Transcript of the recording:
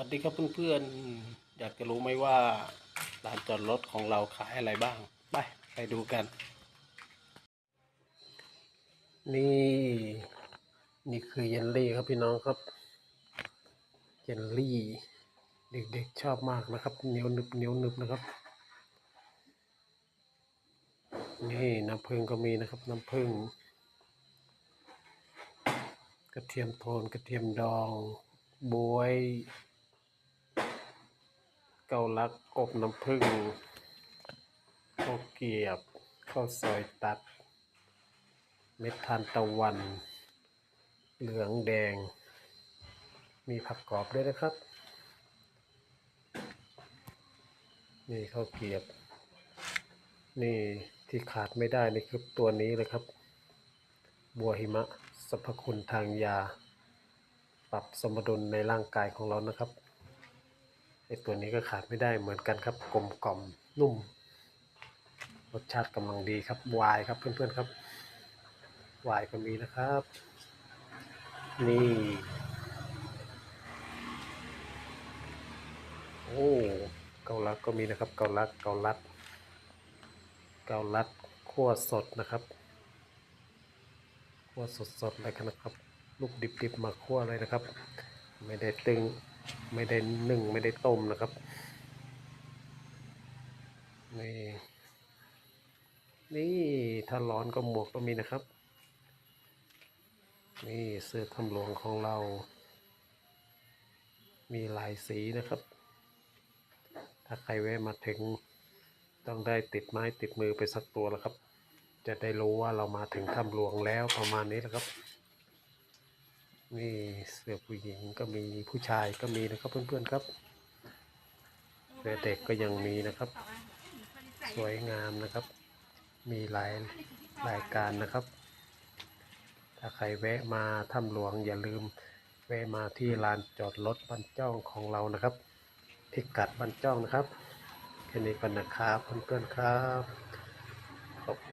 วัสดีครับเพื่อนๆ อยากจะรู้ไหมว่าลานจอดรถของเราขายอะไรบ้าง ไปไปดูกัน นี่ นี่คือเยลลี่ครับพี่น้องครับ เยลลี่ เด็กๆชอบมากนะครับเหนียวหนึบเหนียวหนึบนะครับ นี่น้ำผึ้งก็มีนะครับน้ำผึ้งกระเทียมโทนกระเทียมดองบวย เกาลักอบน้ำผึ้งข้าวเกียบข้าวซอยตัด เม็ดทานตะวัน เหลืองแดง มีผักกรอบด้วยนะครับ นี่ข้าวเกียบ นี่ที่ขาดไม่ได้นี่คือตัวนี้เลยครับ บัวหิมะสรรพคุณทางยา ปรับสมดุลในร่างกายของเรานะครับ ไอตัวนี้ก็ขาดไม่ได้เหมือนกันครับกลมกล่อมนุ่ม รสชาติกำลังดีครับวายครับเพื่อนๆครับวายก็มีนะครับ นี่โอ้เกาลัดก็มีนะครับ เกาลัดเกาลัด เกาลัดคั่วสดนะครับคั่วสดๆเลยนะครับ ลูกดิบๆมาคั่วเลยนะครับ ไม่ได้ตึง ไม่ได้นึ่งไม่ได้ต้มนะครับนี่นี่ถ้าร้อนก็หมวกก็มีนะครับ นี่เสื้อทำหลวงของเรา มีหลายสีนะครับ ถ้าใครแวะมาถึงต้องได้ติดไม้ติดมือไปสักตัวแล้วครับ จะได้รู้ว่าเรามาถึงถ้ำหลวงแล้วประมาณนี้แหละครับ นี่เสื้อผู้หญิงก็มีผู้ชายก็มีนะครับเพื่อนๆครับเสื้อเด็กก็ยังมีนะครับ สวยงามนะครับ มีหลายรายการนะครับ ถ้าใครแวะมาถ้ำหลวงอย่าลืมแวะมาที่ลานจอดรถบันจ้องของเรานะครับพิกัดบันจ้องนะครับแค่นี้ก่อนนะครับเพื่อนๆครับ